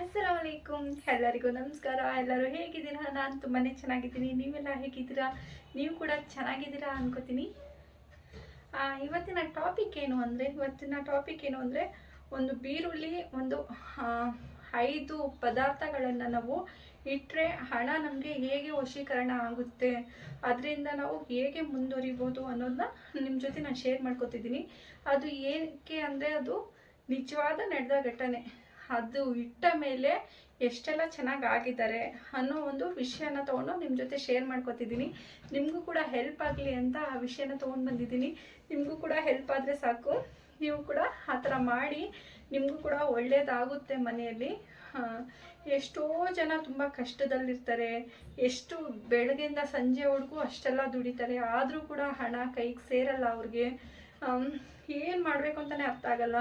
ಅಸ್ಸಲಾಮಲೈಕುಮ್ ಎಲ್ಲರಿಗೂ ನಮಸ್ಕಾರ. ಎಲ್ಲರೂ ಹೇಗಿದ್ದೀರಾ? ನಾನು ತುಂಬಾ ಚೆನ್ನಾಗಿದ್ದೀನಿ. ನೀವೆಲ್ಲ ಹೇಗಿದ್ದೀರಾ? ನೀವು ಕೂಡ ಚೆನ್ನಾಗಿದ್ದೀರಾ ಅನ್ಕೋತೀನಿ. ಇವತ್ತಿನ ಟಾಪಿಕ್ ಏನು ಅಂದರೆ, ಇವತ್ತಿನ ಟಾಪಿಕ್ ಏನು ಅಂದರೆ, ಒಂದು ಬೀರುಳ್ಳಿ ಒಂದು ಐದು ಪದಾರ್ಥಗಳನ್ನು ನಾವು ಇಟ್ಟರೆ ಹಣ ನಮಗೆ ಹೇಗೆ ವಶೀಕರಣ ಆಗುತ್ತೆ, ಅದರಿಂದ ನಾವು ಹೇಗೆ ಮುಂದುವರಿಬೋದು ಅನ್ನೋದನ್ನ ನಿಮ್ಮ ಜೊತೆ ನಾನು ಶೇರ್ ಮಾಡ್ಕೋತಿದ್ದೀನಿ. ಅದು ಏನಕ್ಕೆ ಅಂದರೆ ಅದು ನಿಜವಾದ ನಡೆದ ಘಟನೆ. ಅದು ಇಟ್ಟ ಮೇಲೆ ಎಷ್ಟೆಲ್ಲ ಚೆನ್ನಾಗಿ ಆಗಿದ್ದಾರೆ ಅನ್ನೋ ಒಂದು ವಿಷಯನ ತೊಗೊಂಡು ನಿಮ್ಮ ಜೊತೆ ಶೇರ್ ಮಾಡ್ಕೊತಿದ್ದೀನಿ. ನಿಮಗೂ ಕೂಡ ಹೆಲ್ಪ್ ಆಗಲಿ ಅಂತ ಆ ವಿಷಯನ ತೊಗೊಂಡು ಬಂದಿದ್ದೀನಿ. ನಿಮಗೂ ಕೂಡ ಹೆಲ್ಪ್ ಆದರೆ ಸಾಕು. ನೀವು ಕೂಡ ಆ ಥರ ಮಾಡಿ, ನಿಮಗೂ ಕೂಡ ಒಳ್ಳೆಯದಾಗುತ್ತೆ ಮನೆಯಲ್ಲಿ. ಎಷ್ಟೋ ಜನ ತುಂಬ ಕಷ್ಟದಲ್ಲಿರ್ತಾರೆ. ಎಷ್ಟು ಬೆಳಗ್ಗೆಯಿಂದ ಸಂಜೆವರೆಗೂ ಅಷ್ಟೆಲ್ಲ ದುಡಿತಾರೆ. ಆದರೂ ಕೂಡ ಹಣ ಕೈಗೆ ಸೇರಲ್ಲ ಅವ್ರಿಗೆ. ಏನು ಮಾಡಬೇಕು ಅಂತಲೇ ಅರ್ಥ ಆಗಲ್ಲ.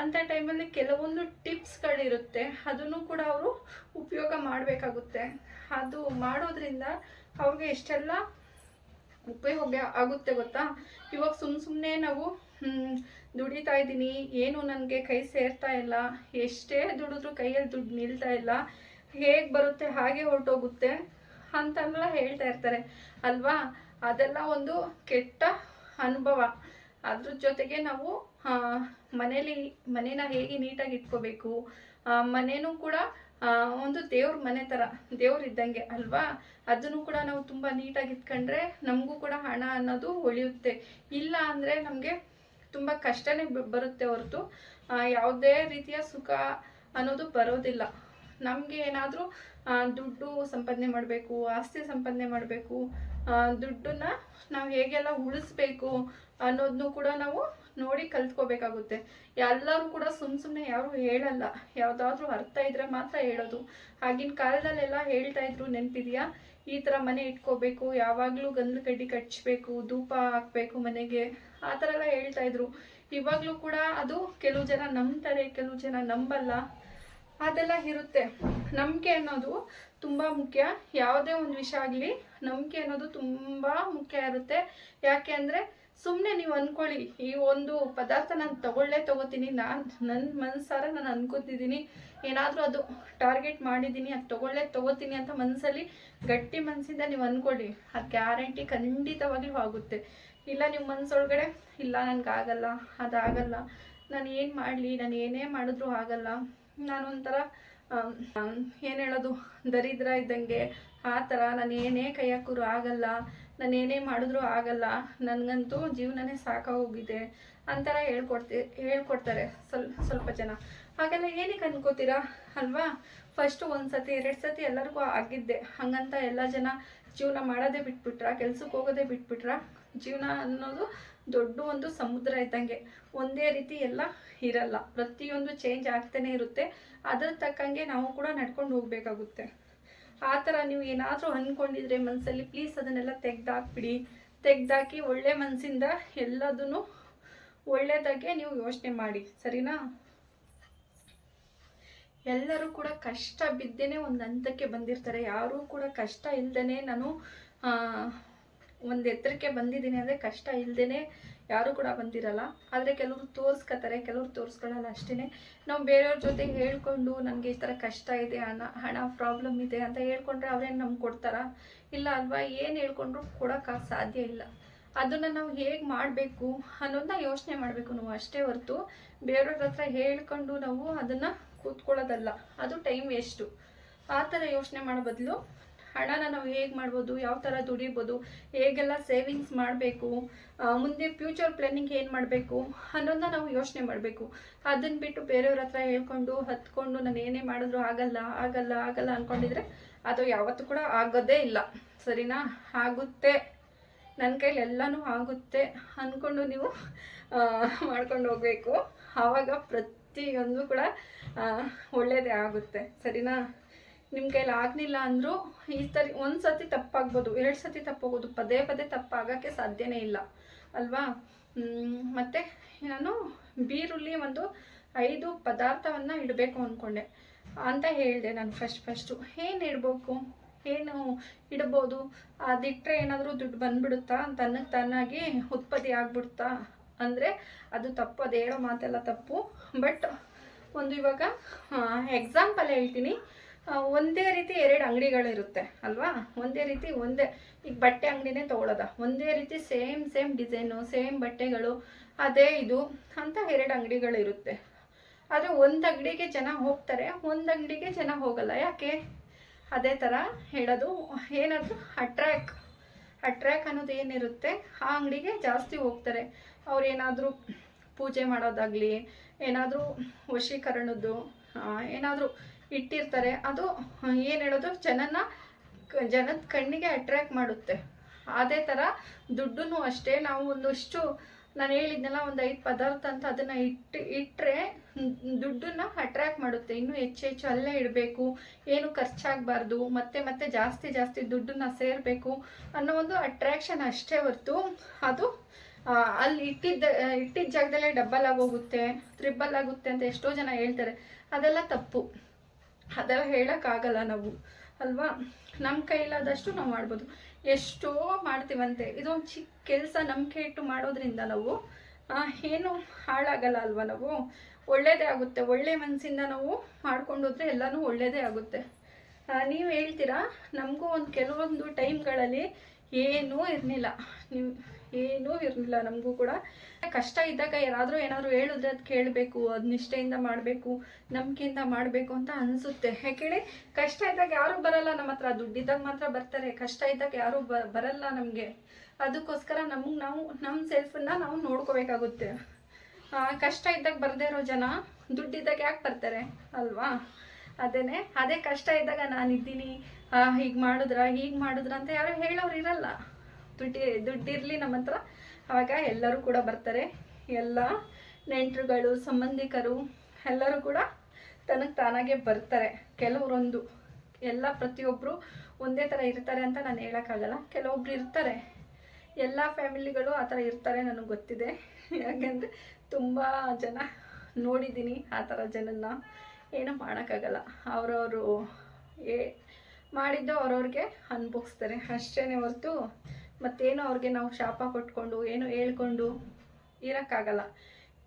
ಅಂಥ ಟೈಮಲ್ಲಿ ಕೆಲವೊಂದು ಟಿಪ್ಸ್ಗಳಿರುತ್ತೆ. ಅದನ್ನು ಕೂಡ ಅವರು ಉಪಯೋಗ ಮಾಡಬೇಕಾಗುತ್ತೆ. ಅದು ಮಾಡೋದ್ರಿಂದ ಅವ್ರಿಗೆ ಎಷ್ಟೆಲ್ಲ ಉಪಯೋಗ ಆಗುತ್ತೆ ಗೊತ್ತಾ? ಇವಾಗ ಸುಮ್ಮ ಸುಮ್ಮನೆ ನಾವು ದುಡಿತಾ ಇದ್ದೀನಿ, ಏನು ನನಗೆ ಕೈ ಸೇರ್ತಾ ಇಲ್ಲ, ಎಷ್ಟೇ ದುಡಿದ್ರು ಕೈಯಲ್ಲಿ ದುಡ್ಡು ನಿಲ್ತಾ ಇಲ್ಲ, ಹೇಗೆ ಬರುತ್ತೆ, ಹಾಗೆ ಹೊರಟೋಗುತ್ತೆ ಅಂತೆಲ್ಲ ಹೇಳ್ತಾ ಇರ್ತಾರೆ. ಅಲ್ವಾ? ಅದೆಲ್ಲ ಒಂದು ಕೆಟ್ಟ ಅನುಭವ. ಅದ್ರ ಜೊತೆಗೆ ನಾವು ಮನೇಲಿ, ಮನೇನ ಹೇಗೆ ನೀಟಾಗಿ ಇಟ್ಕೋಬೇಕು? ಮನೇನೂ ಕೂಡ ಒಂದು ದೇವ್ರ ಮನೆ ಥರ ದೇವ್ರು ಇದ್ದಂಗೆ ಅಲ್ವಾ? ಅದನ್ನು ಕೂಡ ನಾವು ತುಂಬ ನೀಟಾಗಿ ಇಟ್ಕೊಂಡ್ರೆ ನಮಗೂ ಕೂಡ ಹಣ ಅನ್ನೋದು ಉಳಿಯುತ್ತೆ. ಇಲ್ಲ ಅಂದರೆ ನಮಗೆ ತುಂಬ ಕಷ್ಟನೇ ಬರುತ್ತೆ ಹೊರತು. ಯಾವುದೇ ರೀತಿಯ ಸುಖ ಅನ್ನೋದು ಬರೋದಿಲ್ಲ. ನಮಗೆ ಏನಾದರೂ ದುಡ್ಡು ಸಂಪಾದನೆ ಮಾಡಬೇಕು, ಆಸ್ತಿ ಸಂಪಾದನೆ ಮಾಡಬೇಕು ದುಡ್ಡನ್ನ ನಾವು ಹೇಗೆಲ್ಲ ಉಳಿಸ್ಬೇಕು ಅನ್ನೋದನ್ನು ಕೂಡ ನಾವು ನೋಡಿ ಕಲ್ತ್ಕೋಬೇಕಾಗುತ್ತೆ. ಎಲ್ಲರೂ ಕೂಡ ಸುಮ್ ಸುಮ್ಮನೆ ಯಾರು ಹೇಳಲ್ಲ. ಯಾವುದಾದ್ರೂ ಅರ್ಥ ಇದ್ರೆ ಮಾತ್ರ ಹೇಳೋದು. ಆಗಿನ ಕಾಲದಲ್ಲೆಲ್ಲ ಹೇಳ್ತಾ ಇದ್ರು, ನೆನಪಿದೆಯಾ? ಈ ಥರ ಮನೆ ಇಟ್ಕೋಬೇಕು, ಯಾವಾಗಲೂ ಗಂಧದ ಕಡ್ಡಿ ಕಚ್ಚಬೇಕು ಧೂಪ ಹಾಕಬೇಕು ಮನೆಗೆ. ಆ ಥರ ಎಲ್ಲ ಹೇಳ್ತಾ ಇದ್ರು. ಇವಾಗಲೂ ಕೂಡ ಅದು ಕೆಲವು ಜನ ನಂಬ್ತಾರೆ, ಕೆಲವು ಜನ ನಂಬಲ್ಲ. ಅದೆಲ್ಲ ಇರುತ್ತೆ. ನಂಬಿಕೆ ಅನ್ನೋದು ತುಂಬ ಮುಖ್ಯ. ಯಾವುದೇ ಒಂದು ವಿಷಯ ಆಗಲಿ, ನಂಬಿಕೆ ಅನ್ನೋದು ತುಂಬ ಮುಖ್ಯ ಇರುತ್ತೆ. ಯಾಕೆ ಅಂದರೆ ಸುಮ್ಮನೆ ನೀವು ಅಂದ್ಕೊಳ್ಳಿ ಈ ಒಂದು ಪದಾರ್ಥ ನಾನು ತಗೊಳ್ಳೇ ತಗೋತೀನಿ. ನಾನು ನನ್ನ ಮನಸ್ಸಾರ ನಾನು ಅನ್ಕೋತಿದ್ದೀನಿ ಏನಾದರೂ ಅದು ಟಾರ್ಗೆಟ್ ಮಾಡಿದ್ದೀನಿ ಅದು ತಗೊಳ್ಳೇ ತಗೋತೀನಿ ಅಂತ ಮನಸ್ಸಲ್ಲಿ ಗಟ್ಟಿ ಮನಸ್ಸಿಂದ ನೀವು ಅಂದ್ಕೊಳ್ಳಿ ಅದು ಗ್ಯಾರಂಟಿ ಖಂಡಿತವಾಗ್ಲೂ ಆಗುತ್ತೆ. ಇಲ್ಲ ನಿಮ್ಮ ಮನಸ್ಸೊಳಗಡೆ ಇಲ್ಲ ನನಗಾಗಲ್ಲ, ಅದಾಗಲ್ಲ. ನಾನು ಏನು ಮಾಡಲಿ, ನಾನು ಏನೇ ಮಾಡಿದ್ರೂ ಆಗಲ್ಲ. ನಾನೊಂಥರ ಏನು ಹೇಳೋದು, ದರಿದ್ರ ಇದ್ದಂಗೆ. ಆ ಥರ ನಾನು ಏನೇ ಕೈ ಹಾಕಿದ್ರು ಆಗಲ್ಲ. ನಾನು ಏನೇ ಮಾಡಿದ್ರೂ ಆಗಲ್ಲ. ನನಗಂತೂ ಜೀವನನೇ ಸಾಕಾಗೋಗಿದೆ ಅಂತರ ಹೇಳ್ಕೊಡ್ತಿ, ಹೇಳ್ಕೊಡ್ತಾರೆ ಸ್ವಲ್ಪ ಸ್ವಲ್ಪ ಜನ. ಹಾಗೆಲ್ಲ ಏನಕ್ಕೆ ಅನ್ಕೋತೀರಾ? ಅಲ್ವಾ? ಫಸ್ಟು ಒಂದು ಸತಿ ಎರಡು ಸತಿ ಎಲ್ಲರಿಗೂ ಆಗಿದ್ದೆ. ಹಾಗಂತ ಎಲ್ಲ ಜನ ಜೀವನ ಮಾಡೋದೇ ಬಿಟ್ಬಿಟ್ರ? ಕೆಲ್ಸಕ್ಕೆ ಹೋಗೋದೇ ಬಿಟ್ಬಿಟ್ರ? ಜೀವನ ಅನ್ನೋದು ದೊಡ್ಡ ಒಂದು ಸಮುದ್ರ ಇದ್ದಂಗೆ. ಒಂದೇ ರೀತಿ ಎಲ್ಲ ಇರಲ್ಲ. ಪ್ರತಿಯೊಂದು ಚೇಂಜ್ ಆಗ್ತಾನೆ ಇರುತ್ತೆ. ಅದ್ರ ತಕ್ಕಂಗೆ ನಾವು ಕೂಡ ನಡ್ಕೊಂಡು ಹೋಗ್ಬೇಕಾಗುತ್ತೆ. ಆ ಥರ ನೀವು ಏನಾದರೂ ಅಂದ್ಕೊಂಡಿದ್ರೆ ಮನಸ್ಸಲ್ಲಿ ಪ್ಲೀಸ್ ಅದನ್ನೆಲ್ಲ ತೆಗ್ದಾಕ್ಬಿಡಿ. ತೆಗ್ದಾಕಿ ಒಳ್ಳೆ ಮನಸ್ಸಿಂದ ಎಲ್ಲದನ್ನು ಒಳ್ಳೆಯದಾಗೆ ನೀವು ಯೋಚನೆ ಮಾಡಿ. ಸರಿನಾ? ಎಲ್ಲರೂ ಕೂಡ ಕಷ್ಟ ಬಿದ್ದೇನೆ ಒಂದು ಹಂತಕ್ಕೆ ಬಂದಿರ್ತಾರೆ. ಯಾರೂ ಕೂಡ ಕಷ್ಟ ಇಲ್ಲದೇ ನಾನು ಒಂದು ಎತ್ತರಕ್ಕೆ ಬಂದಿದ್ದೀನಿ ಅಂದರೆ ಕಷ್ಟ ಇಲ್ಲದೇ ಯಾರೂ ಕೂಡ ಬಂದಿರಲ್ಲ. ಆದರೆ ಕೆಲವರು ತೋರಿಸ್ಕೊತಾರೆ, ಕೆಲವರು ತೋರಿಸ್ಕೊಳ್ಳಲ್ಲ ಅಷ್ಟೇ ನಾವು ಬೇರೆಯವ್ರ ಜೊತೆ ಹೇಳ್ಕೊಂಡು ನನಗೆ ಈ ಥರ ಕಷ್ಟ ಇದೆ, ಹಣ ಹಣ ಪ್ರಾಬ್ಲಮ್ ಇದೆ ಅಂತ ಹೇಳ್ಕೊಂಡ್ರೆ ಅವ್ರೇನು ನಮ್ಗೆ ಕೊಡ್ತಾರಾ? ಇಲ್ಲ ಅಲ್ವಾ? ಏನು ಹೇಳ್ಕೊಂಡ್ರು ಕೊಡೋಕ್ಕಾಗ ಸಾಧ್ಯ ಇಲ್ಲ. ಅದನ್ನು ನಾವು ಹೇಗೆ ಮಾಡಬೇಕು ಅನ್ನೋದನ್ನ ಯೋಚನೆ ಮಾಡಬೇಕು ನಾವು ಅಷ್ಟೇ ಹೊರತು. ಬೇರೆಯವ್ರ ಹತ್ರ ಹೇಳ್ಕೊಂಡು ನಾವು ಅದನ್ನು ಕೂತ್ಕೊಳ್ಳೋದಲ್ಲ. ಅದು ಟೈಮ್ ವೇಸ್ಟು ಆ ಥರ ಯೋಚನೆ ಮಾಡೋ ಬದಲು ಹಣನ ನಾವು ಹೇಗೆ ಮಾಡ್ಬೋದು, ಯಾವ ಥರ ದುಡಿಬೋದು, ಹೇಗೆಲ್ಲ ಸೇವಿಂಗ್ಸ್ ಮಾಡಬೇಕು ಮುಂದೆ ಫ್ಯೂಚರ್ ಪ್ಲಾನಿಂಗ್ ಏನು ಮಾಡಬೇಕು ಅನ್ನೋದನ್ನ ನಾವು ಯೋಚನೆ ಮಾಡಬೇಕು. ಅದನ್ನು ಬಿಟ್ಟು ಬೇರೆಯವ್ರ ಹತ್ರ ಹೇಳ್ಕೊಂಡು, ಹತ್ಕೊಂಡು ನಾನು ಏನೇ ಮಾಡಿದ್ರು ಆಗಲ್ಲ ಆಗಲ್ಲ ಆಗಲ್ಲ ಅಂದ್ಕೊಂಡಿದ್ರೆ ಅದು ಯಾವತ್ತೂ ಕೂಡ ಆಗೋದೇ ಇಲ್ಲ. ಸರಿನಾ? ಆಗುತ್ತೆ. ನನ್ನ ಕೈಲಿ ಎಲ್ಲನೂ ಆಗುತ್ತೆ ಅಂದ್ಕೊಂಡು ನೀವು ಮಾಡ್ಕೊಂಡು ಹೋಗಬೇಕು. ಆವಾಗ ಪ್ರತಿಯೊಂದು ಕೂಡ ಒಳ್ಳೆಯದೇ ಆಗುತ್ತೆ. ಸರಿನಾ? ನಿಮ್ಮ ಕೈಲಿ ಆಗಲಿಲ್ಲ ಅಂದರೂ ಈ ಸರಿ ಒಂದು ಸತಿ ತಪ್ಪಾಗ್ಬೋದು, ಎರಡು ಸತಿ ತಪ್ಪೋಗೋದು, ಪದೇ ಪದೇ ತಪ್ಪಾಗೋಕ್ಕೆ ಸಾಧ್ಯನೇ ಇಲ್ಲ, ಅಲ್ವಾ? ಮತ್ತು ನಾನು ಬೀರುಳ್ಳಿ ಒಂದು ಐದು ಪದಾರ್ಥವನ್ನು ಇಡಬೇಕು ಅಂದ್ಕೊಂಡೆ ಅಂತ ಹೇಳಿದೆ ನಾನು ಫಸ್ಟ್ ಫಸ್ಟು ಏನು ಇಡಬೇಕು? ಏನು ಇಡ್ಬೋದು? ಅದಿಟ್ಟರೆ ಏನಾದರೂ ದುಡ್ಡು ಬಂದ್ಬಿಡುತ್ತಾ? ತನ್ನ ತನ್ನಾಗಿ ಉತ್ಪತ್ತಿ ಆಗ್ಬಿಡುತ್ತಾ ಅಂದರೆ ಅದು ತಪ್ಪು ಅದು ಹೇಳೋ ಮಾತೆಲ್ಲ ತಪ್ಪು. ಬಟ್ ಒಂದು ಇವಾಗ ಎಕ್ಸಾಂಪಲ್ ಹೇಳ್ತೀನಿ. ಒಂದೇ ರೀತಿ ಎರಡು ಅಂಗಡಿಗಳಿರುತ್ತೆ, ಅಲ್ವಾ? ಒಂದೇ ರೀತಿ ಒಂದೇ ಈಗ ಬಟ್ಟೆ ಅಂಗಡಿನೇ ತೊಗೊಳೋದ. ಒಂದೇ ರೀತಿ ಸೇಮ್ ಸೇಮ್ ಡಿಸೈನು, ಸೇಮ್ ಬಟ್ಟೆಗಳು, ಅದೇ ಇದು ಅಂತ ಎರಡು ಅಂಗಡಿಗಳಿರುತ್ತೆ. ಆದರೆ ಒಂದು ಅಂಗಡಿಗೆ ಜನ ಹೋಗ್ತಾರೆ, ಒಂದು ಅಂಗಡಿಗೆ ಜನ ಹೋಗಲ್ಲ. ಯಾಕೆ? ಅದೇ ಥರ ಹೇಳೋದು ಏನಾದರೂ ಅಟ್ರ್ಯಾಕ್ ಅಟ್ರ್ಯಾಕ್ ಅನ್ನೋದು ಏನಿರುತ್ತೆ? ಆ ಅಂಗಡಿಗೆ ಜಾಸ್ತಿ ಹೋಗ್ತಾರೆ. ಅವ್ರು ಏನಾದರೂ ಪೂಜೆ ಮಾಡೋದಾಗಲಿ, ಏನಾದರೂ ವಶೀಕರಣದ್ದು ಏನಾದರೂ ಇಟ್ಟಿರ್ತಾರೆ. ಅದು ಏನು ಹೇಳೋದು? ಜನನ ಜನದ ಕಣ್ಣಿಗೆ ಅಟ್ರ್ಯಾಕ್ಟ್ ಮಾಡುತ್ತೆ. ಅದೇ ಥರ ದುಡ್ಡು ಅಷ್ಟೇ. ನಾವು ಒಂದಷ್ಟು, ನಾನು ಹೇಳಿದ್ನಲ್ಲ, ಒಂದು ಐದು ಪದಾರ್ಥ ಅಂತ ಅದನ್ನು ಇಟ್ಟು ಇಟ್ಟರೆ ದುಡ್ಡನ್ನ ಅಟ್ರ್ಯಾಕ್ಟ್ ಮಾಡುತ್ತೆ. ಇನ್ನೂ ಹೆಚ್ಚು ಹೆಚ್ಚು ಅಲ್ಲೇ ಇಡಬೇಕು. ಏನು ಖರ್ಚಾಗಬಾರ್ದು. ಮತ್ತೆ ಮತ್ತೆ ಜಾಸ್ತಿ ಜಾಸ್ತಿ ದುಡ್ಡನ್ನ ಸೇರಬೇಕು ಅನ್ನೋ ಒಂದು ಅಟ್ರ್ಯಾಕ್ಷನ್ ಅಷ್ಟೇ ಹೊರ್ತು ಅದು ಅಲ್ಲಿ ಇಟ್ಟಿದ್ದ ಇಟ್ಟಿದ್ದ ಜಾಗದಲ್ಲೇ ಡಬ್ಬಲ್ ಆಗೋಗುತ್ತೆ ತ್ರಿಬಲ್ ಆಗುತ್ತೆ ಅಂತ ಎಷ್ಟೋ ಜನ ಹೇಳ್ತಾರೆ. ಅದೆಲ್ಲ ತಪ್ಪು. ಅದೆಲ್ಲ ಹೇಳೋಕ್ಕಾಗಲ್ಲ ನಾವು, ಅಲ್ವಾ? ನಮ್ಮ ಕೈಲಾದಷ್ಟು ನಾವು ಮಾಡ್ಬೋದು. ಎಷ್ಟೋ ಮಾಡ್ತೀವಂತೆ. ಇದೊಂದು ಚಿಕ್ಕ ಕೆಲಸ ನಂಬಿಕೆ ಇಟ್ಟು ಮಾಡೋದ್ರಿಂದ ನಾವು ಏನು ಹಾಳಾಗಲ್ಲ ಅಲ್ವಾ ನಾವು? ಒಳ್ಳೇದೇ ಆಗುತ್ತೆ. ಒಳ್ಳೆ ಮನಸ್ಸಿಂದ ನಾವು ಮಾಡ್ಕೊಂಡೋದ್ರೆ ಎಲ್ಲನೂ ಒಳ್ಳೇದೇ ಆಗುತ್ತೆ. ನೀವು ಹೇಳ್ತೀರಾ? ನಮಗೂ ಒಂದು ಕೆಲವೊಂದು ಟೈಮ್ಗಳಲ್ಲಿ ಏನೂ ಇರಲಿಲ್ಲ. ನೀವು ಏನೂ ಇರಲಿಲ್ಲ ನಮಗೂ ಕೂಡ. ಕಷ್ಟ ಇದ್ದಾಗ ಯಾರಾದರೂ ಏನಾದರೂ ಹೇಳಿದ್ರೆ ಅದು ಕೇಳಬೇಕು, ಅದು ನಿಷ್ಠೆಯಿಂದ ಮಾಡಬೇಕು, ನಂಬಿಕೆಯಿಂದ ಮಾಡಬೇಕು ಅಂತ ಅನಿಸುತ್ತೆ. ಯಾಕೇಳಿ ಕಷ್ಟ ಇದ್ದಾಗ ಯಾರೂ ಬರಲ್ಲ ನಮ್ಮ ಹತ್ರ. ದುಡ್ಡಿದ್ದಾಗ ಮಾತ್ರ ಬರ್ತಾರೆ. ಕಷ್ಟ ಇದ್ದಾಗ ಯಾರೂ ಬ, ಬರಲ್ಲ ನಮಗೆ. ಅದಕ್ಕೋಸ್ಕರ ನಮಗೆ ನಾವು ನಮ್ಮ ಸೆಲ್ಫನ್ನ ನಾವು ನೋಡ್ಕೋಬೇಕಾಗುತ್ತೆ. ಕಷ್ಟ ಇದ್ದಾಗ ಬರದೇ ಇರೋ ಜನ ದುಡ್ಡಿದ್ದಾಗ ಯಾಕೆ ಬರ್ತಾರೆ? ಅಲ್ವಾ? ಅದೇನೆ, ಅದೇ ಕಷ್ಟ ಇದ್ದಾಗ ನಾನಿದ್ದೀನಿ ಹೀಗೆ ಮಾಡಿದ್ರ ಹೀಗೆ ಮಾಡಿದ್ರ ಅಂತ ಯಾರು ಹೇಳೋರು ಇರಲ್ಲ. ದುಡ್ಡಿ ದುಡ್ಡಿರಲಿ ನಮ್ಮ ಹತ್ರ. ಆವಾಗ ಎಲ್ಲರೂ ಕೂಡ ಬರ್ತಾರೆ. ಎಲ್ಲ ನೆಂಟರುಗಳು, ಸಂಬಂಧಿಕರು ಎಲ್ಲರೂ ಕೂಡ ತನಗೆ ತಾನಾಗೆ ಬರ್ತಾರೆ. ಕೆಲವರೊಂದು, ಎಲ್ಲ ಪ್ರತಿಯೊಬ್ಬರು ಒಂದೇ ಥರ ಇರ್ತಾರೆ ಅಂತ ನಾನು ಹೇಳೋಕ್ಕಾಗಲ್ಲ. ಕೆಲವೊಬ್ರು ಇರ್ತಾರೆ. ಎಲ್ಲ ಫ್ಯಾಮಿಲಿಗಳು ಆ ಥರ ಇರ್ತಾರೆ ನನಗೆ ಗೊತ್ತಿದೆ. ಯಾಕೆಂದರೆ ತುಂಬ ಜನ ನೋಡಿದ್ದೀನಿ ಆ ಥರ ಜನನ್ನ. ಏನೂ ಮಾಡೋಕ್ಕಾಗಲ್ಲ. ಅವರವರು ಏ ಮಾಡಿದ್ದು ಅವ್ರವ್ರಿಗೆ ಅನುಭವಿಸ್ತಾರೆ. ಅಷ್ಟೇ ಹೊರತು ಮತ್ತೇನು ಅವ್ರಿಗೆ ನಾವು ಶಾಪ ಕೊಟ್ಕೊಂಡು, ಏನು ಹೇಳ್ಕೊಂಡು ಇರೋಕ್ಕಾಗಲ್ಲ.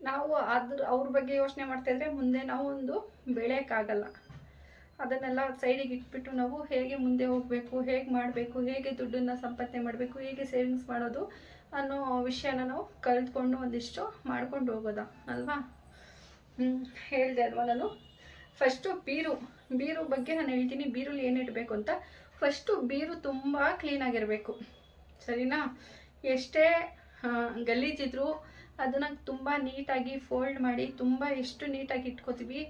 ನಾವು ಅದ್ರ, ಅವ್ರ ಬಗ್ಗೆ ಯೋಚನೆ ಮಾಡ್ತಾಯಿದ್ರೆ ಮುಂದೆ ನಾವು ಒಂದು ಬೆಳೆಯೋಕ್ಕಾಗಲ್ಲ. ಅದನ್ನೆಲ್ಲ ಸೈಡಿಗೆ ಇಟ್ಬಿಟ್ಟು ನಾವು ಹೇಗೆ ಮುಂದೆ ಹೋಗಬೇಕು, ಹೇಗೆ ಮಾಡಬೇಕು, ಹೇಗೆ ದುಡ್ಡನ್ನು ಸಂಪಾದನೆ ಮಾಡಬೇಕು, ಹೇಗೆ ಸೇವಿಂಗ್ಸ್ ಮಾಡೋದು ಅನ್ನೋ ವಿಷಯನ ನಾವು ಕಲ್ತ್ಕೊಂಡು ಒಂದಿಷ್ಟು ಮಾಡ್ಕೊಂಡು ಹೋಗೋದ, ಅಲ್ವಾ? ಹೇಳಿದೆ ಅಲ್ವಾ ನಾನು? ಫಸ್ಟು ಬೀರು ಬೀರು ಬಗ್ಗೆ ನಾನು ಹೇಳ್ತೀನಿ. ಬೀರುಲಿ ಏನು ಇಡಬೇಕು ಅಂತ? ಫಸ್ಟು ಬೀರು ತುಂಬ ಕ್ಲೀನಾಗಿರಬೇಕು ಸರಿನಾ? ಎಷ್ಟೇ ಗಲೀಜಿದ್ರು ಅದನ್ನು ತುಂಬ ನೀಟಾಗಿ ಫೋಲ್ಡ್ ಮಾಡಿ ತುಂಬ ಎಷ್ಟು ನೀಟಾಗಿ ಇಟ್ಕೋತೀವಿ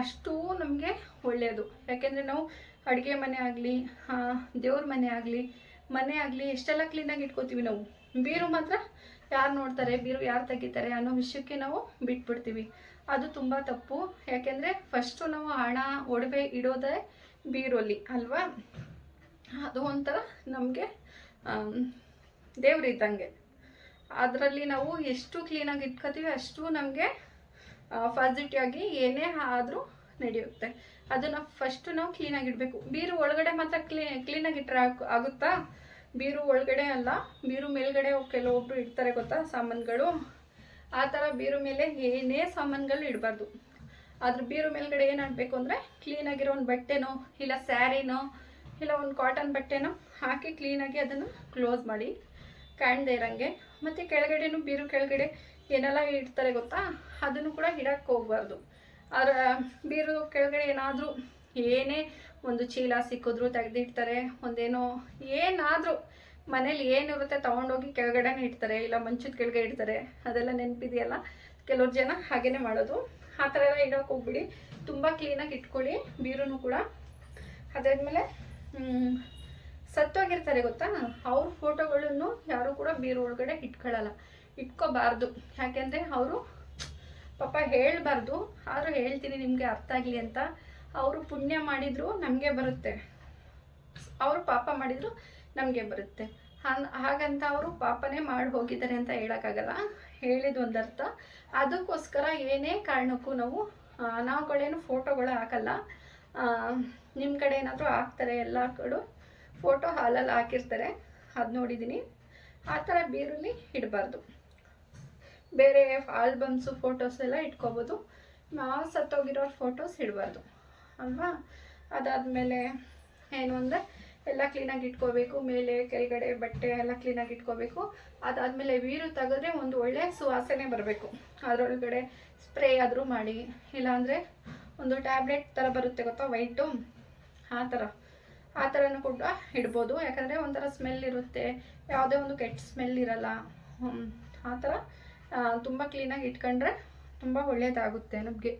ಅಷ್ಟು ನಮಗೆ ಒಳ್ಳೆಯದು ಯಾಕೆಂದರೆ ನಾವು ಅಡುಗೆ ಮನೆ ಆಗಲಿ ದೇವ್ರ ಮನೆ ಆಗಲಿ ಮನೆ ಆಗಲಿ ಎಷ್ಟೆಲ್ಲ ಕ್ಲೀನಾಗಿ ಇಟ್ಕೋತೀವಿ ನಾವು? ಬೀರು ಮಾತ್ರ ಯಾರು ನೋಡ್ತಾರೆ, ಬೀರು ಯಾರು ತೆಗಿತಾರೆ ಅನ್ನೋ ವಿಷಯಕ್ಕೆ ನಾವು ಬಿಟ್ಬಿಡ್ತೀವಿ. ಅದು ತುಂಬ ತಪ್ಪು. ಯಾಕೆಂದರೆ ಫಸ್ಟು ನಾವು ಹಣ, ಒಡವೆ ಇಡೋದೇ ಬೀರಲ್ಲಿ ಅಲ್ವಾ? ಅದು ಒಂಥರ ನಮಗೆ ದೇವ್ರಿದ್ದಂಗೆ ಅದರಲ್ಲಿ ನಾವು ಎಷ್ಟು ಕ್ಲೀನಾಗಿ ಇಟ್ಕೋತೀವಿ ಅಷ್ಟು ನಮಗೆ ಪಾಸಿಟಿವ್ ಆಗಿ ಏನೇ ಆದರೂ ನಡೆಯುತ್ತೆ. ಅದನ್ನು ಫಸ್ಟು ನಾವು ಕ್ಲೀನಾಗಿ ಇಡಬೇಕು. ಬೀರು ಒಳಗಡೆ ಮಾತ್ರ ಕ್ಲೀ ಕ್ಲೀನಾಗಿ ಇಟ್ಟರೆ ಆಗುತ್ತಾ? ಬೀರು ಒಳಗಡೆ ಅಲ್ಲ, ಬೀರು ಮೇಲ್ಗಡೆ ಕೆಲವೊಬ್ರು ಇಡ್ತಾರೆ ಗೊತ್ತಾ, ಸಾಮಾನುಗಳು? ಆ ಥರ ಬೀರು ಮೇಲೆ ಏನೇ ಸಾಮಾನುಗಳು ಇಡಬಾರ್ದು. ಅದ್ರ ಬೀರು ಮೇಲ್ಗಡೆ ಏನಾಗಬೇಕು ಅಂದರೆ ಕ್ಲೀನಾಗಿರೋ ಒಂದು ಬಟ್ಟೆನೋ, ಇಲ್ಲ ಸ್ಯಾರಿನೋ ಇಲ್ಲ, ಒಂದು ಕಾಟನ್ ಬಟ್ಟೆನೋ ಹಾಕಿ ಕ್ಲೀನಾಗಿ ಅದನ್ನು ಕ್ಲೋಸ್ ಮಾಡಿ ಕಾಣದೇ ಇರೋಂಗೆ. ಮತ್ತು ಕೆಳಗಡೆನೂ ಬೀರು ಕೆಳಗಡೆ ಏನೆಲ್ಲ ಇಡ್ತಾರೆ ಗೊತ್ತಾ? ಅದನ್ನು ಕೂಡ ಇಡಕ್ಕೆ ಹೋಗ್ಬಾರ್ದು. ಅದರ ಬೀರು ಕೆಳಗಡೆ ಏನಾದರೂ ಏನೇ ಒಂದು ಚೀಲ ಸಿಕ್ಕಿದ್ರು ತೆಗೆದಿಡ್ತಾರೆ. ಒಂದೇನೋ ಏನಾದರೂ ಮನೇಲಿ ಏನಿರುತ್ತೆ ತೊಗೊಂಡೋಗಿ ಕೆಳಗಡೆನೇ ಇಡ್ತಾರೆ, ಇಲ್ಲ ಮಂಚದ ಕೆಳಗೆ ಇಡ್ತಾರೆ. ಅದೆಲ್ಲ ನೆನಪಿದೆಯಲ್ಲ? ಕೆಲವ್ರು ಜನ ಹಾಗೇ ಮಾಡೋದು. ಆ ಥರ ಎಲ್ಲ ಇಡೋಕೆ ಹೋಗ್ಬಿಡಿ. ತುಂಬ ಕ್ಲೀನಾಗಿ ಇಟ್ಕೊಳ್ಳಿ. ಬೀರೂ ಕೂಡ. ಅದಾದಮೇಲೆ ಸತ್ತೋಗಿರ್ತಾರೆ ಗೊತ್ತಾ? ಅವ್ರ ಫೋಟೋಗಳನ್ನು ಯಾರು ಕೂಡ ಬೀರು ಒಳಗಡೆ ಇಟ್ಕೊಳ್ಳಲ್ಲ. ಇಟ್ಕೋಬಾರ್ದು. ಯಾಕೆಂದರೆ ಅವರು ಪಾಪ ಹೇಳಬಾರ್ದು. ಆದರೂ ಹೇಳ್ತೀನಿ ನಿಮಗೆ ಅರ್ಥ ಆಗಲಿ ಅಂತ. ಅವರು ಪುಣ್ಯ ಮಾಡಿದ್ರು ನಮಗೆ ಬರುತ್ತೆ. ಅವರು ಪಾಪ ಮಾಡಿದ್ರು ನಮಗೆ ಬರುತ್ತೆ. ಹಾಗಂತ ಅವರು ಪಾಪನೇ ಮಾಡಿ ಹೋಗಿದ್ದಾರೆ ಅಂತ ಹೇಳೋಕ್ಕಾಗಲ್ಲ. ಹೇಳಿದ ಒಂದರ್ಥ. ಅದಕ್ಕೋಸ್ಕರ ಏನೇ ಕಾರಣಕ್ಕೂ ನಾವು ನಾವುಗಳೇನು ಫೋಟೋಗಳು ಹಾಕಲ್ಲ. ನಿಮ್ಮ ಕಡೆ ಏನಾದರೂ ಹಾಕ್ತಾರೆ ಎಲ್ಲ ಕಡೆ ಫೋಟೋ ಹಾಲಲ್ಲಿ ಹಾಕಿರ್ತಾರೆ. ಅದು ನೋಡಿದ್ದೀನಿ ಆ ಥರ ಬೀರಲ್ಲಿ ಇಡಬಾರ್ದು. ಬೇರೆ ಆಲ್ಬಮ್ಸು ಫೋಟೋಸ್ ಎಲ್ಲ ಇಟ್ಕೋಬೋದು. ನಾವು ಸತ್ತೋಗಿರೋ ಫೋಟೋಸ್ ಇಡಬಾರ್ದು. ಅಲ್ವಾ? ಅದಾದಮೇಲೆ ಏನು ಅಂದರೆ, ಎಲ್ಲ ಕ್ಲೀನಾಗಿ ಇಟ್ಕೋಬೇಕು. ಮೇಲೆ, ಕೆಳಗಡೆ ಬಟ್ಟೆ ಎಲ್ಲ ಕ್ಲೀನಾಗಿ ಇಟ್ಕೋಬೇಕು. ಅದಾದಮೇಲೆ ಬೀರು ತೆಗೆದ್ರೆ ಒಂದು ಒಳ್ಳೆಯ ಸುವಾಸನೆ ಬರಬೇಕು. ಅದರೊಳಗಡೆ ಸ್ಪ್ರೇ ಆದರೂ ಮಾಡಿ. ಇಲ್ಲಾಂದರೆ ಒಂದು ಟ್ಯಾಬ್ಲೆಟ್ ಥರ ಬರುತ್ತೆ ಗೊತ್ತಾ? ವೈಟು ಆ ಥರ ಆ ಥರನೂ ಕೂಡ ಇಡ್ಬೋದು. ಯಾಕಂದರೆ ಒಂಥರ ಸ್ಮೆಲ್ ಇರುತ್ತೆ. ಯಾವುದೇ ಒಂದು ಕೆಟ್ಟ ಸ್ಮೆಲ್ ಇರಲ್ಲ. ಆ ಥರ ತುಂಬ ಕ್ಲೀನಾಗಿ ಇಟ್ಕೊಂಡ್ರೆ ತುಂಬ ಒಳ್ಳೆಯದಾಗುತ್ತೆ ನಮಗೆ.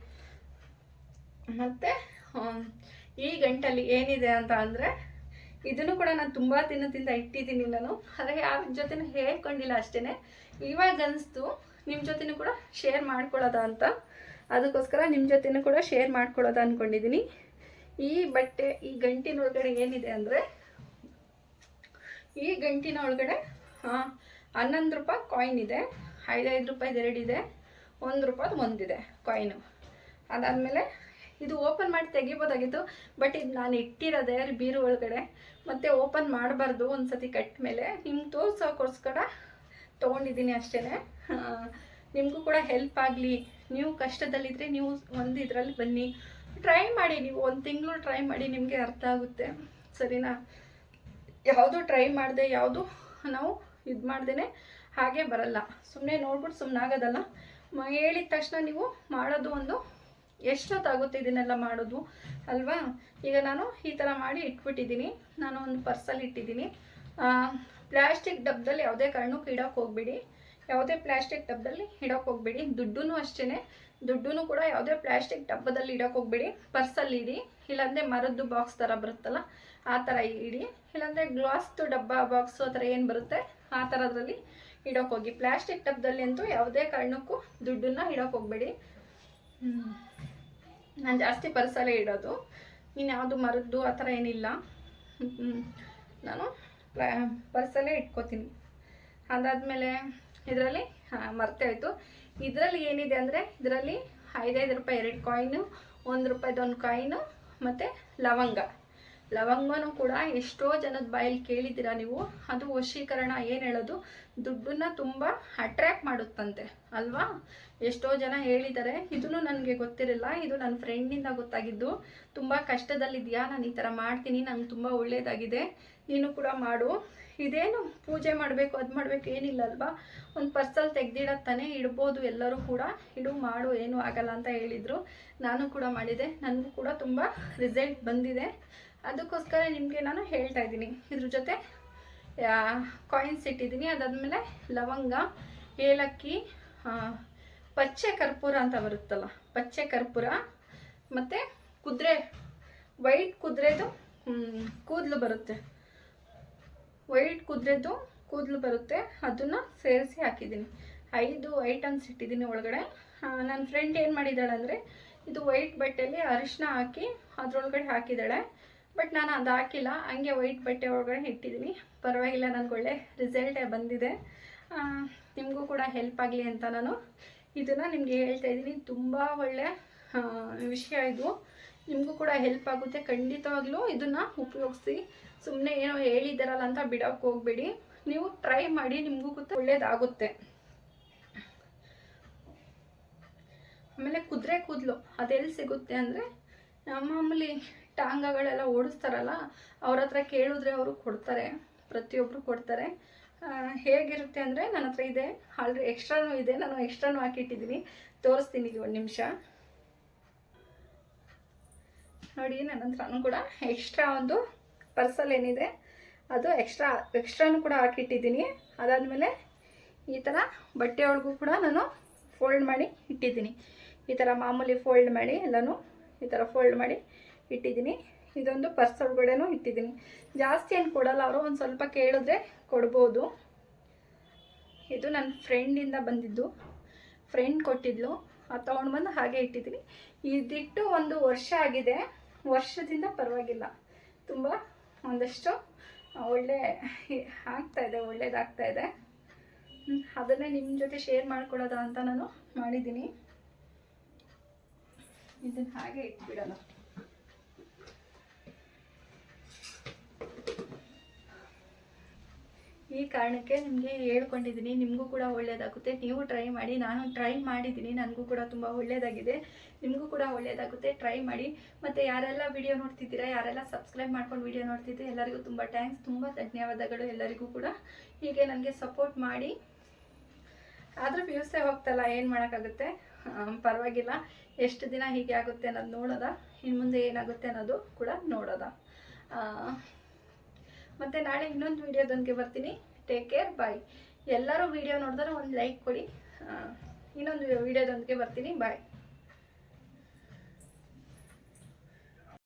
ಮತ್ತು ಈ ಗಂಟಲ್ಲಿ ಏನಿದೆ ಅಂತ ಅಂದರೆ, ಇದನ್ನು ಕೂಡ ನಾನು ತುಂಬ ದಿನದಿಂದ ಇಟ್ಟಿದ್ದೀನಿ ನಾನು. ಆದರೆ ಯಾರ ಜೊತೆನೂ ಹೇಳ್ಕೊಂಡಿಲ್ಲ ಅಷ್ಟೇ ಇವಾಗ ಅನಿಸ್ತು ನಿಮ್ಮ ಜೊತೆನೂ ಕೂಡ ಶೇರ್ ಮಾಡ್ಕೊಳ್ಳೋದ ಅಂತ. ಅದಕ್ಕೋಸ್ಕರ ನಿಮ್ಮ ಜೊತೆನೂ ಕೂಡ ಶೇರ್ ಮಾಡ್ಕೊಳ್ಳೋದು ಅಂದ್ಕೊಂಡಿದ್ದೀನಿ ಈ ಬಟ್ಟೆ, ಈ ಗಂಟಿನ ಒಳಗಡೆ ಏನಿದೆ ಅಂದರೆ, ಈ ಗಂಟಿನ ಒಳಗಡೆ ಹಾಂ, ಹನ್ನೊಂದು ರೂಪಾಯಿ ಕಾಯಿನ್ ಇದೆ, ಐದೈದು ರೂಪಾಯಿದು ಎರಡಿದೆ ಒಂದು ರೂಪಾಯ್ದು ಒಂದಿದೆ ಕಾಯಿನು ಅದಾದಮೇಲೆ ಇದು ಓಪನ್ ಮಾಡಿ ತೆಗಿಬೋದಾಗಿತ್ತು ಬಟ್ ಇದು ನಾನು ಇಟ್ಟಿರೋದೆ ಬೀರು ಒಳಗಡೆ. ಮತ್ತೆ ಓಪನ್ ಮಾಡಬಾರ್ದು ಒಂದು ಸತಿ ಕಟ್ಟ ಮೇಲೆ ನಿಮ್ಗೆ ತೋರಿಸೋಕ್ಕೋಸ್ಕರ ತೊಗೊಂಡಿದ್ದೀನಿ ಅಷ್ಟೇ ನಿಮಗೂ ಕೂಡ ಹೆಲ್ಪ್ ಆಗಲಿ, ನೀವು ಕಷ್ಟದಲ್ಲಿದ್ದರೆ ನೀವು ಒಂದು ಇದರಲ್ಲಿ ಬನ್ನಿ. ಟ್ರೈ ಮಾಡಿ, ನೀವು ಒಂದು ತಿಂಗಳು ಟ್ರೈ ಮಾಡಿ ನಿಮಗೆ ಅರ್ಥ ಆಗುತ್ತೆ. ಸರಿನಾ? ಯಾವುದು ಟ್ರೈ ಮಾಡಿದೆ, ಯಾವುದು ನಾವು ಇದು ಮಾಡ್ದೇ ಹಾಗೆ ಬರಲ್ಲ. ಸುಮ್ಮನೆ ನೋಡ್ಬಿಟ್ಟು ಸುಮ್ಮನೆ ಆಗೋದಲ್ಲ. ಮ, ಹೇಳಿದ ತಕ್ಷಣ ನೀವು ಮಾಡೋದು ಒಂದು ಎಷ್ಟೊತ್ತಾಗುತ್ತೆ ಇದನ್ನೆಲ್ಲ ಮಾಡೋದು, ಅಲ್ವಾ? ಈಗ ನಾನು ಈ ಥರ ಮಾಡಿ ಇಟ್ಬಿಟ್ಟಿದ್ದೀನಿ. ನಾನು ಒಂದು ಪರ್ಸಲ್ಲಿ ಇಟ್ಟಿದ್ದೀನಿ. ಪ್ಲ್ಯಾಸ್ಟಿಕ್ ಡಬ್ಬದಲ್ಲಿ ಯಾವುದೇ ಕಾರಣಕ್ಕೂ ಇಡೋಕೆ ಹೋಗ್ಬೇಡಿ. ಯಾವುದೇ ಪ್ಲ್ಯಾಸ್ಟಿಕ್ ಡಬ್ಬದಲ್ಲಿ ಇಡೋಕೆ ಹೋಗ್ಬೇಡಿ. ದುಡ್ಡು ಅಷ್ಟೇ ದುಡ್ಡು ಕೂಡ ಯಾವುದೇ ಪ್ಲ್ಯಾಸ್ಟಿಕ್ ಡಬ್ಬದಲ್ಲಿ ಇಡೋಕೆ ಹೋಗ್ಬೇಡಿ. ಪರ್ಸಲ್ಲಿ ಇಡಿ. ಇಲ್ಲಾಂದರೆ ಮರದ್ದು ಬಾಕ್ಸ್ ಥರ ಬರುತ್ತಲ್ಲ, ಆ ಥರ ಇಡಿ. ಇಲ್ಲಾಂದರೆ ಗ್ಲಾಸ್ದು ಡಬ್ಬ, ಬಾಕ್ಸು ಆ ಥರ ಏನು ಬರುತ್ತೆ, ಆ ಥರದ್ರಲ್ಲಿ ಇಡೋಕೆ ಹೋಗಿ. ಪ್ಲ್ಯಾಸ್ಟಿಕ್ ಡಬ್ಬದಲ್ಲಿ ಅಂತೂ ಯಾವುದೇ ಕಾರಣಕ್ಕೂ ದುಡ್ಡನ್ನ ಇಡೋಕೆ ಹೋಗ್ಬೇಡಿ. ನಾನು ಜಾಸ್ತಿ ಪರ್ಸಲ್ಲೇ ಇಡೋದು. ಇನ್ಯಾವುದು ಮರದ್ದು ಆ ಥರ ಏನಿಲ್ಲ. ನಾನು ನಾನು ಪರ್ಸಲ್ಲೇ ಇಟ್ಕೋತೀನಿ. ಅದಾದಮೇಲೆ ಇದರಲ್ಲಿ ಮರ್ತೆ ಆಯಿತು ಇದರಲ್ಲಿ ಏನಿದೆ ಅಂದರೆ, ಇದರಲ್ಲಿ ಐದೈದು ರೂಪಾಯಿ ಎರಡು ಕಾಯಿನು ಒಂದು ರೂಪಾಯಿದು ಒಂದು ಕಾಯಿನು ಮತ್ತು ಲವಂಗ. ಲವಂಗನೂ ಕೂಡ ಎಷ್ಟೋ ಜನದ ಬಾಯಲ್ಲಿ ಕೇಳಿದ್ದೀರಾ ನೀವು? ಅದು ವಶೀಕರಣ ಏನು ಹೇಳೋದು? ದುಡ್ಡನ್ನ ತುಂಬ ಅಟ್ರ್ಯಾಕ್ಟ್ ಮಾಡುತ್ತಂತೆ, ಅಲ್ವಾ? ಎಷ್ಟೋ ಜನ ಹೇಳಿದ್ದಾರೆ ಇದನ್ನು ನನಗೆ ಗೊತ್ತಿರಲಿಲ್ಲ ಇದು ನನ್ನ ಫ್ರೆಂಡಿಂದ ಗೊತ್ತಾಗಿದ್ದು. ತುಂಬ ಕಷ್ಟದಲ್ಲಿದೆಯಾ? ನಾನು ಈ ಥರ ಮಾಡ್ತೀನಿ, ನಂಗೆ ತುಂಬ ಒಳ್ಳೆಯದಾಗಿದೆ ನೀನು ಕೂಡ ಮಾಡು. ಇದೇನು ಪೂಜೆ ಮಾಡಬೇಕು, ಅದು ಮಾಡಬೇಕು ಏನಿಲ್ಲ ಅಲ್ವಾ ಒಂದು ಪರ್ಸಲ್ ತೆಗ್ದಿಡೋದು ತಾನೇ ಇಡ್ಬೋದು ಎಲ್ಲರೂ ಕೂಡ. ಇಡು, ಮಾಡು, ಏನು ಆಗಲ್ಲ ಅಂತ ಹೇಳಿದರು. ನಾನು ಕೂಡ ಮಾಡಿದೆ. ನನಗೂ ಕೂಡ ತುಂಬ ರಿಸಲ್ಟ್ ಬಂದಿದೆ. ಅದಕ್ಕೋಸ್ಕರ ನಿಮಗೆ ನಾನು ಹೇಳ್ತಾ ಇದ್ದೀನಿ. ಇದ್ರ ಜೊತೆ ಕಾಯಿನ್ಸ್ ಇಟ್ಟಿದ್ದೀನಿ. ಅದಾದಮೇಲೆ ಲವಂಗ, ಏಲಕ್ಕಿ ಪಚ್ಚೆ ಕರ್ಪೂರ ಅಂತ ಬರುತ್ತಲ್ಲ, ಪಚ್ಚೆ ಕರ್ಪೂರ, ಮತ್ತು ಕುದುರೆ ವೈಟ್ ಕುದುರೆದು ಕೂದಲು ಬರುತ್ತೆ. ವೈಟ್ ಕುದುರೆದು ಕೂದಲು ಬರುತ್ತೆ. ಅದನ್ನು ಸೇರಿಸಿ ಹಾಕಿದ್ದೀನಿ. ಐದು ಐಟಮ್ಸ್ ಇಟ್ಟಿದ್ದೀನಿ ಒಳಗಡೆ. ನನ್ನ ಫ್ರೆಂಡ್ ಏನು ಮಾಡಿದ್ದಾಳೆ ಅಂದರೆ, ಇದು ವೈಟ್ ಬಟ್ಟೆಯಲ್ಲಿ ಅರಿಶಿನ ಹಾಕಿ ಅದರೊಳಗಡೆ ಹಾಕಿದ್ದಾಳೆ. ಬಟ್ ನಾನು ಅದು ಹಾಕಿಲ್ಲ. ಹಂಗೆ ವೈಟ್ ಬಟ್ಟೆ ಒಳಗಡೆ ಇಟ್ಟಿದ್ದೀನಿ. ಪರವಾಗಿಲ್ಲ, ನನಗೆ ಒಳ್ಳೆ ರಿಸಲ್ಟೇ ಬಂದಿದೆ. ನಿಮಗೂ ಕೂಡ ಹೆಲ್ಪ್ ಆಗಲಿ ಅಂತ ನಾನು ಇದನ್ನು ನಿಮಗೆ ಹೇಳ್ತಾ ಇದ್ದೀನಿ. ತುಂಬ ಒಳ್ಳೆ ವಿಷಯ ಇದು. ನಿಮಗೂ ಕೂಡ ಹೆಲ್ಪ್ ಆಗುತ್ತೆ. ಖಂಡಿತವಾಗ್ಲೂ ಇದನ್ನು ಉಪಯೋಗಿಸಿ. ಸುಮ್ಮನೆ ಏನೋ ಹೇಳಿದ್ದಾರಲ್ಲ ಅಂತ ಬಿಡೋಕೆ ಹೋಗ್ಬೇಡಿ. ನೀವು ಟ್ರೈ ಮಾಡಿ ನಿಮಗೂ ಗೊತ್ತ ಒಳ್ಳೇದಾಗುತ್ತೆ. ಆಮೇಲೆ ಕುದುರೆ ಕೂದಲು. ಅದೆಲ್ಲಿ ಸಿಗುತ್ತೆ ಅಂದರೆ ಮಾಮೂಲಿ ಟಾಂಗಗಳೆಲ್ಲ ಓಡಿಸ್ತಾರಲ್ಲ, ಅವ್ರ ಹತ್ರ ಕೇಳಿದ್ರೆ ಅವರು ಕೊಡ್ತಾರೆ ಪ್ರತಿಯೊಬ್ಬರು ಕೊಡ್ತಾರೆ. ಹೇಗಿರುತ್ತೆ ಅಂದರೆ ನನ್ನ ಹತ್ರ ಇದೆ. ಆಲ್ರೆಡಿ ಎಕ್ಸ್ಟ್ರಾನು ಇದೆ. ನಾನು ಎಕ್ಸ್ಟ್ರಾನು ಹಾಕಿಟ್ಟಿದ್ದೀನಿ. ತೋರಿಸ್ತೀನಿ ಒಂದು ನಿಮಿಷ. ನೋಡಿ, ನನ್ನ ಹತ್ರನೂ ಕೂಡ ಎಕ್ಸ್ಟ್ರಾ ಒಂದು ಪರ್ಸಲ್ ಏನಿದೆ, ಅದು ಎಕ್ಸ್ಟ್ರಾ ಎಕ್ಸ್ಟ್ರಾನು ಕೂಡ ಹಾಕಿಟ್ಟಿದ್ದೀನಿ. ಅದಾದಮೇಲೆ ಈ ಥರ ಬಟ್ಟೆ ಒಳಗೂ ಕೂಡ ನಾನು ಫೋಲ್ಡ್ ಮಾಡಿ ಇಟ್ಟಿದ್ದೀನಿ. ಈ ಥರ ಮಾಮೂಲಿ ಫೋಲ್ಡ್ ಮಾಡಿ ಎಲ್ಲನೂ ಈ ಥರ ಫೋಲ್ಡ್ ಮಾಡಿ ಇಟ್ಟಿದ್ದೀನಿ. ಇದೊಂದು ಪರ್ಸ್ ಒಳಗಡೆನೂ ಇಟ್ಟಿದ್ದೀನಿ. ಜಾಸ್ತಿ ಏನು ಕೊಡಲ್ಲ ಅವರು, ಒಂದು ಸ್ವಲ್ಪ ಕೇಳಿದ್ರೆ ಕೊಡ್ಬೋದು. ಇದು ನನ್ನ ಫ್ರೆಂಡಿಂದ ಬಂದಿದ್ದು. ಫ್ರೆಂಡ್ ಕೊಟ್ಟಿದ್ಲು. ಅದು ತೊಗೊಂಡು ಬಂದು ಹಾಗೆ ಇಟ್ಟಿದ್ದೀನಿ. ಇದಿಟ್ಟು ಒಂದು ವರ್ಷ ಆಗಿದೆ. ವರ್ಷದಿಂದ ಪರವಾಗಿಲ್ಲ. ತುಂಬ ಒಂದಷ್ಟು ಒಳ್ಳೆ ಆಗ್ತಾ ಇದೆ, ಒಳ್ಳೇದಾಗ್ತಾ ಇದೆ. ಅದನ್ನೇ ನಿಮ್ಮ ಜೊತೆ ಶೇರ್ ಮಾಡ್ಕೊಳ್ಳೋದ ಅಂತ ನಾನು ಮಾಡಿದ್ದೀನಿ. ಇದನ್ನ ಹಾಗೆ ಇಟ್ಬಿಡೋಣ. ಈ ಕಾರಣಕ್ಕೆ ನಿಮಗೆ ಹೇಳ್ಕೊಂಡಿದ್ದೀನಿ, ನಿಮಗೂ ಕೂಡ ಒಳ್ಳೆಯದಾಗುತ್ತೆ ನೀವು ಟ್ರೈ ಮಾಡಿ, ನಾನು ಟ್ರೈ ಮಾಡಿದ್ದೀನಿ, ನನಗೂ ಕೂಡ ತುಂಬ ಒಳ್ಳೆಯದಾಗಿದೆ ನಿಮಗೂ ಕೂಡ ಒಳ್ಳೆಯದಾಗುತ್ತೆ ಟ್ರೈ ಮಾಡಿ. ಮತ್ತು ಯಾರೆಲ್ಲ ವಿಡಿಯೋ ನೋಡ್ತಿದ್ದೀರಾ, ಯಾರೆಲ್ಲ ಸಬ್ಸ್ಕ್ರೈಬ್ ಮಾಡ್ಕೊಂಡು ವಿಡಿಯೋ ನೋಡ್ತಿದ್ದೀರಾ, ಎಲ್ಲರಿಗೂ ತುಂಬ ಥ್ಯಾಂಕ್ಸ್ ತುಂಬ ಧನ್ಯವಾದಗಳು ಎಲ್ಲರಿಗೂ ಕೂಡ. ಹೀಗೆ ನನಗೆ ಸಪೋರ್ಟ್ ಮಾಡಿ. ಆದರೂ ವ್ಯೂಸೇ ಹೋಗ್ತಲ್ಲ, ಏನು ಮಾಡೋಕ್ಕಾಗುತ್ತೆ? ಪರವಾಗಿಲ್ಲ. ಎಷ್ಟು ದಿನ ಹೀಗೆ ಆಗುತ್ತೆ ಅನ್ನೋದು ನೋಡೋದ? ಇನ್ನು ಮುಂದೆ ಏನಾಗುತ್ತೆ ಅನ್ನೋದು ಕೂಡ ನೋಡೋದ? ಮತ್ತು ನಾಳೆ ಇನ್ನೊಂದು ವಿಡಿಯೋದೊಂದಿಗೆ ಬರ್ತೀನಿ. ಟೇಕ್ ಕೇರ್ ಬಾಯ್ ಎಲ್ಲರೂ ವಿಡಿಯೋ ನೋಡಿದ್ರೆ ಒಂದು ಲೈಕ್ ಕೊಡಿ. ಇನ್ನೊಂದು ವೀಡಿಯೋದೊಂದಿಗೆ ಬರ್ತೀನಿ. ಬಾಯ್